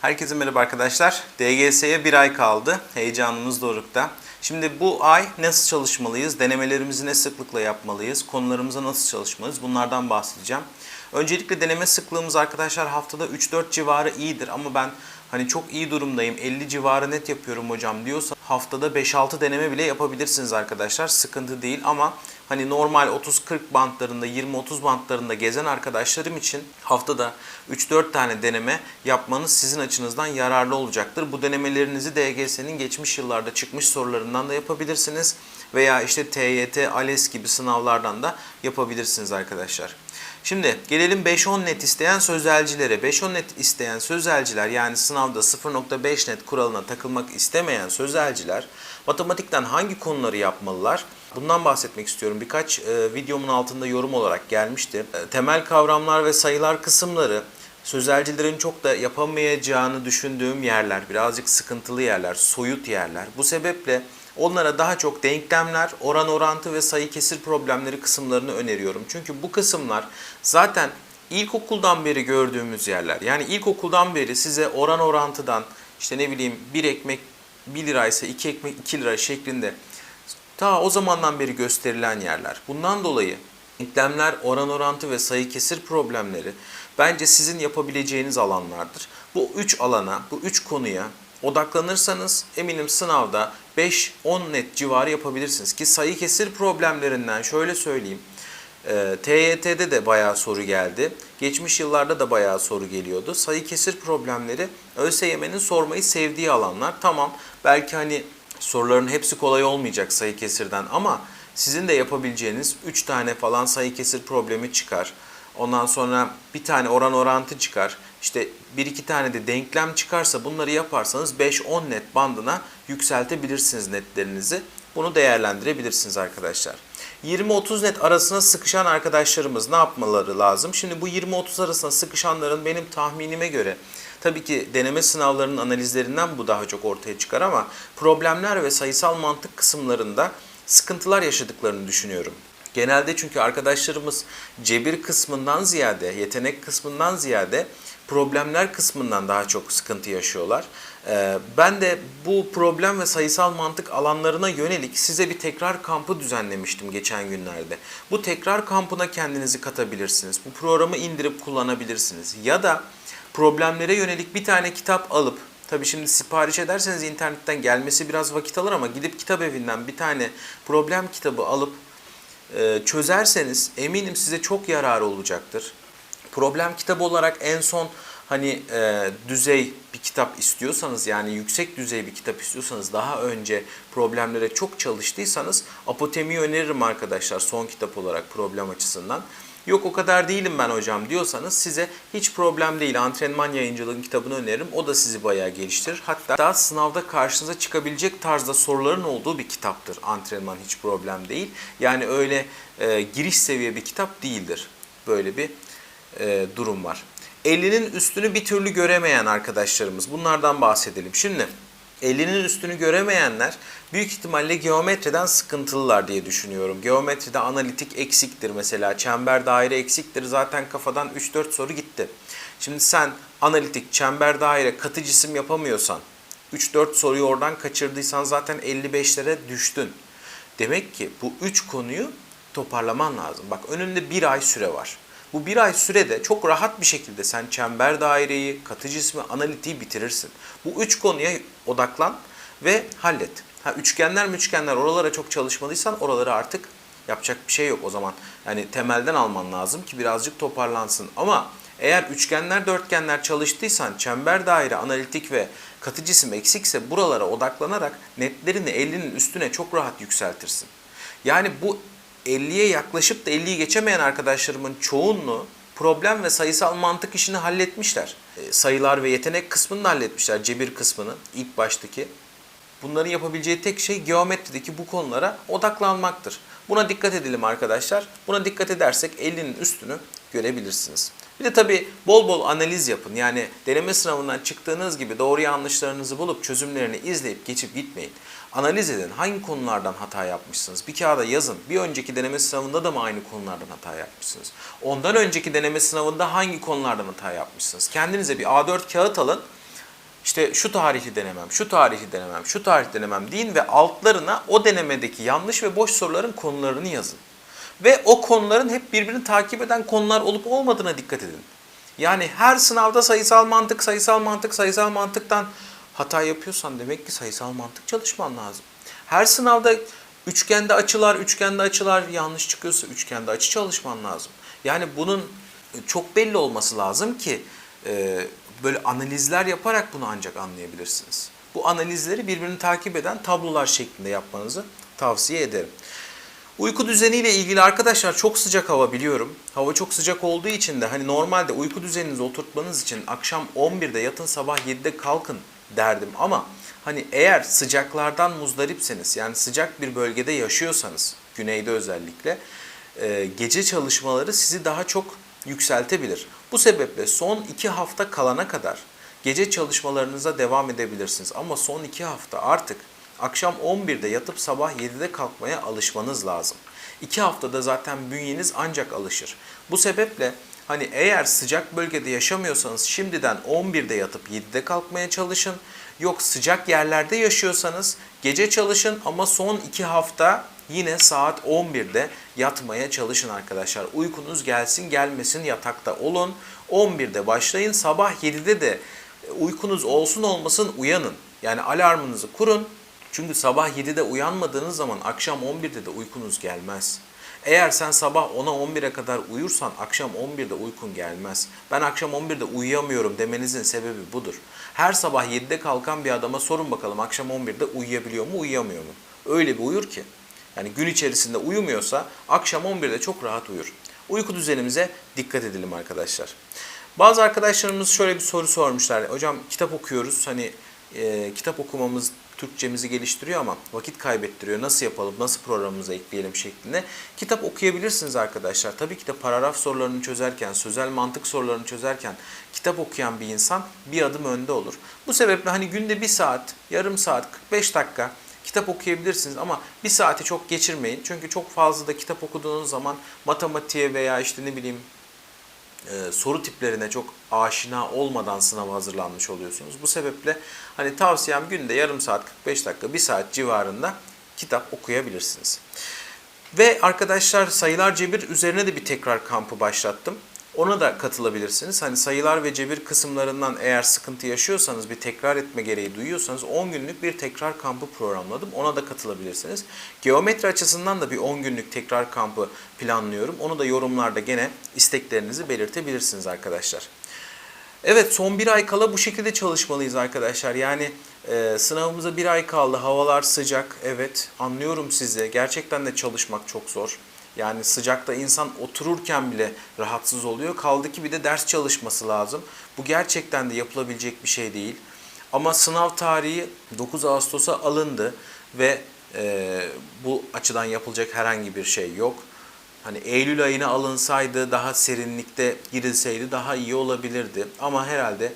Herkese merhaba arkadaşlar. DGS'ye bir ay kaldı. Heyecanımız dorukta. Şimdi bu ay nasıl çalışmalıyız? Denemelerimizi ne sıklıkla yapmalıyız? Konularımıza nasıl çalışmalıyız? Bunlardan bahsedeceğim. Öncelikle deneme sıklığımız arkadaşlar haftada 3-4 civarı iyidir ama ben hani çok iyi durumdayım 50 civarı net yapıyorum hocam diyorsa haftada 5-6 deneme bile yapabilirsiniz arkadaşlar. Sıkıntı değil ama hani normal 30-40 bantlarında 20-30 bantlarında gezen arkadaşlarım için haftada 3-4 tane deneme yapmanız sizin açınızdan yararlı olacaktır. Bu denemelerinizi DGS'nin geçmiş yıllarda çıkmış sorularından da yapabilirsiniz veya işte TYT, ALES gibi sınavlardan da yapabilirsiniz arkadaşlar. Şimdi gelelim 5-10 net isteyen sözelcilere. 5-10 net isteyen sözelciler yani sınavda 0.5 net kuralına takılmak istemeyen sözelciler matematikten hangi konuları yapmalılar? Bundan bahsetmek istiyorum. Birkaç e, videomun altında yorum olarak gelmişti. E, temel kavramlar ve sayılar kısımları sözelcilerin çok da yapamayacağını düşündüğüm yerler, birazcık sıkıntılı yerler, soyut yerler. Bu sebeple onlara daha çok denklemler, oran orantı ve sayı kesir problemleri kısımlarını öneriyorum. Çünkü bu kısımlar zaten ilkokuldan beri gördüğümüz yerler. Yani ilkokuldan beri size oran orantıdan işte ne bileyim bir ekmek 1 liraysa 2 ekmek 2 lira şeklinde ta o zamandan beri gösterilen yerler. Bundan dolayı denklemler, oran orantı ve sayı kesir problemleri bence sizin yapabileceğiniz alanlardır. Bu üç alana, bu üç konuya odaklanırsanız eminim sınavda 5-10 net civarı yapabilirsiniz. Ki sayı kesir problemlerinden şöyle söyleyeyim. E, TYT'de de bayağı soru geldi. Geçmiş yıllarda da bayağı soru geliyordu. Sayı kesir problemleri ÖSYM'nin sormayı sevdiği alanlar. Tamam belki hani soruların hepsi kolay olmayacak sayı kesirden ama sizin de yapabileceğiniz 3 tane falan sayı kesir problemi çıkar. Ondan sonra bir tane oran orantı çıkar. İşte bir iki tane de denklem çıkarsa bunları yaparsanız 5-10 net bandına yükseltebilirsiniz netlerinizi. Bunu değerlendirebilirsiniz arkadaşlar. 20-30 net arasına sıkışan arkadaşlarımız ne yapmaları lazım? Şimdi bu 20-30 arasına sıkışanların benim tahminime göre tabii ki deneme sınavlarının analizlerinden bu daha çok ortaya çıkar ama problemler ve sayısal mantık kısımlarında sıkıntılar yaşadıklarını düşünüyorum. Genelde çünkü arkadaşlarımız cebir kısmından ziyade, yetenek kısmından ziyade problemler kısmından daha çok sıkıntı yaşıyorlar. Ee, Ben de bu problem ve sayısal mantık alanlarına yönelik size bir tekrar kampı düzenlemiştim geçen günlerde. Bu tekrar kampına kendinizi katabilirsiniz. Bu programı indirip kullanabilirsiniz. Ya da problemlere yönelik bir tane kitap alıp Tabii şimdi sipariş ederseniz internetten gelmesi biraz vakit alır ama gidip kitap evinden bir tane problem kitabı alıp e, çözerseniz eminim size çok yararı olacaktır. Problem kitabı olarak en son hani e, düzey bir kitap istiyorsanız yani yüksek düzey bir kitap istiyorsanız daha önce problemlere çok çalıştıysanız Apotemi'yi öneririm arkadaşlar son kitap olarak problem açısından. Yok o kadar değilim ben hocam diyorsanız size hiç problem değil antrenman yayıncılığın kitabını öneririm. O da sizi bayağı geliştirir. Hatta daha sınavda karşınıza çıkabilecek tarzda soruların olduğu bir kitaptır. Antrenman hiç problem değil. Yani öyle e, giriş seviye bir kitap değildir. Böyle bir e, durum var. 50'nin üstünü bir türlü göremeyen arkadaşlarımız. Bunlardan bahsedelim. Şimdi 50'nin üstünü göremeyenler büyük ihtimalle geometriden sıkıntılılar diye düşünüyorum. Geometride analitik eksiktir mesela. Çember daire eksiktir. Zaten kafadan 3-4 soru gitti. Şimdi sen analitik, çember daire, katı cisim yapamıyorsan 3-4 soruyu oradan kaçırdıysan zaten 55'lere düştün. Demek ki bu 3 konuyu toparlaman lazım. Bak önünde bir ay süre var. Bu bir ay sürede çok rahat bir şekilde sen çember daireyi, katı cismi, analitiği bitirirsin. Bu üç konuya odaklan ve hallet. Ha üçgenler mi üçgenler oralara çok çalışmalıysan oraları artık yapacak bir şey yok o zaman. Yani temelden alman lazım ki birazcık toparlansın. Ama eğer üçgenler, dörtgenler çalıştıysan çember daire, analitik ve katı cisim eksikse buralara odaklanarak netlerini 50'nin üstüne çok rahat yükseltirsin. Yani bu 50'ye yaklaşıp da 50'yi geçemeyen arkadaşlarımın çoğunluğu problem ve sayısal mantık işini halletmişler. E, sayılar ve yetenek kısmını da halletmişler. Cebir kısmını ilk baştaki. Bunların yapabileceği tek şey geometrideki bu konulara odaklanmaktır. Buna dikkat edelim arkadaşlar. Buna dikkat edersek 50'nin üstünü görebilirsiniz. Bir de tabii bol bol analiz yapın. Yani deneme sınavından çıktığınız gibi doğru yanlışlarınızı bulup çözümlerini izleyip geçip gitmeyin. Analiz edin. Hangi konulardan hata yapmışsınız? Bir kağıda yazın. Bir önceki deneme sınavında da mı aynı konulardan hata yapmışsınız? Ondan önceki deneme sınavında hangi konulardan hata yapmışsınız? Kendinize bir A4 kağıt alın. işte şu tarihi denemem, şu tarihi denemem, şu tarih denemem deyin ve altlarına o denemedeki yanlış ve boş soruların konularını yazın. Ve o konuların hep birbirini takip eden konular olup olmadığına dikkat edin. Yani her sınavda sayısal mantık, sayısal mantık, sayısal mantıktan hata yapıyorsan demek ki sayısal mantık çalışman lazım. Her sınavda üçgende açılar, üçgende açılar yanlış çıkıyorsa üçgende açı çalışman lazım. Yani bunun çok belli olması lazım ki e, böyle analizler yaparak bunu ancak anlayabilirsiniz. Bu analizleri birbirini takip eden tablolar şeklinde yapmanızı tavsiye ederim. Uyku düzeniyle ilgili arkadaşlar çok sıcak hava biliyorum. Hava çok sıcak olduğu için de hani normalde uyku düzeninizi oturtmanız için akşam 11'de yatın sabah 7'de kalkın derdim ama hani eğer sıcaklardan muzdaripseniz yani sıcak bir bölgede yaşıyorsanız güneyde özellikle e, gece çalışmaları sizi daha çok yükseltebilir. Bu sebeple son 2 hafta kalana kadar gece çalışmalarınıza devam edebilirsiniz ama son 2 hafta artık akşam 11'de yatıp sabah 7'de kalkmaya alışmanız lazım. 2 haftada zaten bünyeniz ancak alışır. Bu sebeple hani eğer sıcak bölgede yaşamıyorsanız şimdiden 11'de yatıp 7'de kalkmaya çalışın. Yok sıcak yerlerde yaşıyorsanız gece çalışın ama son 2 hafta yine saat 11'de yatmaya çalışın arkadaşlar. Uykunuz gelsin gelmesin yatakta olun. 11'de başlayın sabah 7'de de uykunuz olsun olmasın uyanın. Yani alarmınızı kurun. Çünkü sabah 7'de uyanmadığınız zaman akşam 11'de de uykunuz gelmez. Eğer sen sabah 10'a 11'e kadar uyursan akşam 11'de uykun gelmez. Ben akşam 11'de uyuyamıyorum demenizin sebebi budur. Her sabah 7'de kalkan bir adama sorun bakalım akşam 11'de uyuyabiliyor mu uyuyamıyor mu? Öyle bir uyur ki. Yani gün içerisinde uyumuyorsa akşam 11'de çok rahat uyur. Uyku düzenimize dikkat edelim arkadaşlar. Bazı arkadaşlarımız şöyle bir soru sormuşlar. Hocam kitap okuyoruz. Hani e, kitap okumamız Türkçemizi geliştiriyor ama vakit kaybettiriyor. Nasıl yapalım, nasıl programımıza ekleyelim şeklinde. Kitap okuyabilirsiniz arkadaşlar. Tabii ki de paragraf sorularını çözerken, sözel mantık sorularını çözerken kitap okuyan bir insan bir adım önde olur. Bu sebeple hani günde bir saat, yarım saat, 45 dakika kitap okuyabilirsiniz ama bir saati çok geçirmeyin. Çünkü çok fazla da kitap okuduğunuz zaman matematiğe veya işte ne bileyim e, soru tiplerine çok aşina olmadan sınava hazırlanmış oluyorsunuz. Bu sebeple hani tavsiyem günde yarım saat 45 dakika 1 saat civarında kitap okuyabilirsiniz. Ve arkadaşlar sayılar cebir üzerine de bir tekrar kampı başlattım. Ona da katılabilirsiniz. Hani sayılar ve cebir kısımlarından eğer sıkıntı yaşıyorsanız, bir tekrar etme gereği duyuyorsanız 10 günlük bir tekrar kampı programladım. Ona da katılabilirsiniz. Geometri açısından da bir 10 günlük tekrar kampı planlıyorum. Onu da yorumlarda gene isteklerinizi belirtebilirsiniz arkadaşlar. Evet son bir ay kala bu şekilde çalışmalıyız arkadaşlar. Yani e, sınavımıza bir ay kaldı. Havalar sıcak. Evet anlıyorum sizi. Gerçekten de çalışmak çok zor. Yani sıcakta insan otururken bile rahatsız oluyor. Kaldı ki bir de ders çalışması lazım. Bu gerçekten de yapılabilecek bir şey değil. Ama sınav tarihi 9 Ağustos'a alındı ve e, bu açıdan yapılacak herhangi bir şey yok. Hani Eylül ayına alınsaydı daha serinlikte girilseydi daha iyi olabilirdi. Ama herhalde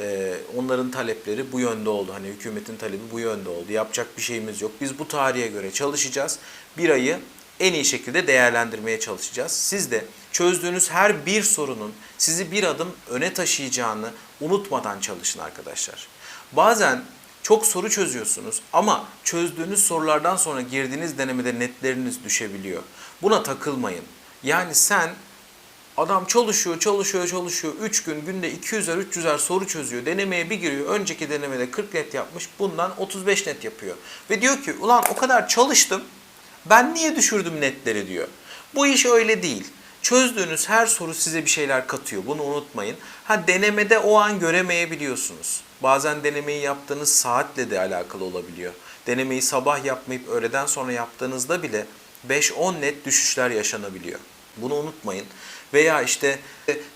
e, onların talepleri bu yönde oldu. Hani hükümetin talebi bu yönde oldu. Yapacak bir şeyimiz yok. Biz bu tarihe göre çalışacağız. Bir ayı en iyi şekilde değerlendirmeye çalışacağız. Siz de çözdüğünüz her bir sorunun sizi bir adım öne taşıyacağını unutmadan çalışın arkadaşlar. Bazen çok soru çözüyorsunuz ama çözdüğünüz sorulardan sonra girdiğiniz denemede netleriniz düşebiliyor. Buna takılmayın. Yani sen adam çalışıyor, çalışıyor, çalışıyor. 3 gün günde 200'er 300'er soru çözüyor. Denemeye bir giriyor. Önceki denemede 40 net yapmış. Bundan 35 net yapıyor. Ve diyor ki ulan o kadar çalıştım. Ben niye düşürdüm netleri diyor. Bu iş öyle değil. Çözdüğünüz her soru size bir şeyler katıyor. Bunu unutmayın. Ha denemede o an göremeyebiliyorsunuz. Bazen denemeyi yaptığınız saatle de alakalı olabiliyor. Denemeyi sabah yapmayıp öğleden sonra yaptığınızda bile 5-10 net düşüşler yaşanabiliyor. Bunu unutmayın. Veya işte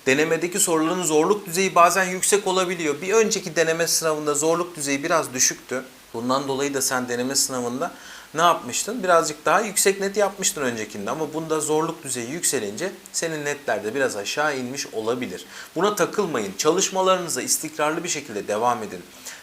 denemedeki soruların zorluk düzeyi bazen yüksek olabiliyor. Bir önceki deneme sınavında zorluk düzeyi biraz düşüktü. Bundan dolayı da sen deneme sınavında ne yapmıştın? Birazcık daha yüksek net yapmıştın öncekinde ama bunda zorluk düzeyi yükselince senin netlerde biraz aşağı inmiş olabilir. Buna takılmayın. Çalışmalarınıza istikrarlı bir şekilde devam edin.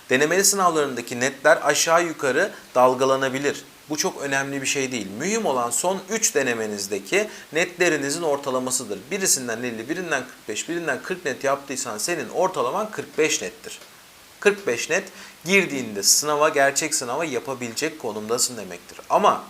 Denemeli sınavlarındaki netler aşağı yukarı dalgalanabilir. Bu çok önemli bir şey değil. Mühim olan son 3 denemenizdeki netlerinizin ortalamasıdır. Birisinden 50, birinden 45, birinden 40 net yaptıysan senin ortalaman 45 nettir. 45 net girdiğinde sınava, gerçek sınava yapabilecek konumdasın demektir. Ama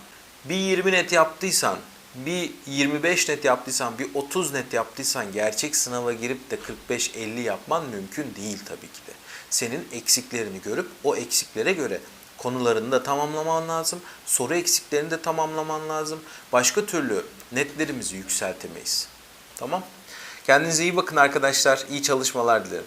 bir 20 net yaptıysan, bir 25 net yaptıysan, bir 30 net yaptıysan gerçek sınava girip de 45-50 yapman mümkün değil tabii ki de. Senin eksiklerini görüp o eksiklere göre konularını da tamamlaman lazım. Soru eksiklerini de tamamlaman lazım. Başka türlü netlerimizi yükseltemeyiz. Tamam? Kendinize iyi bakın arkadaşlar. İyi çalışmalar dilerim.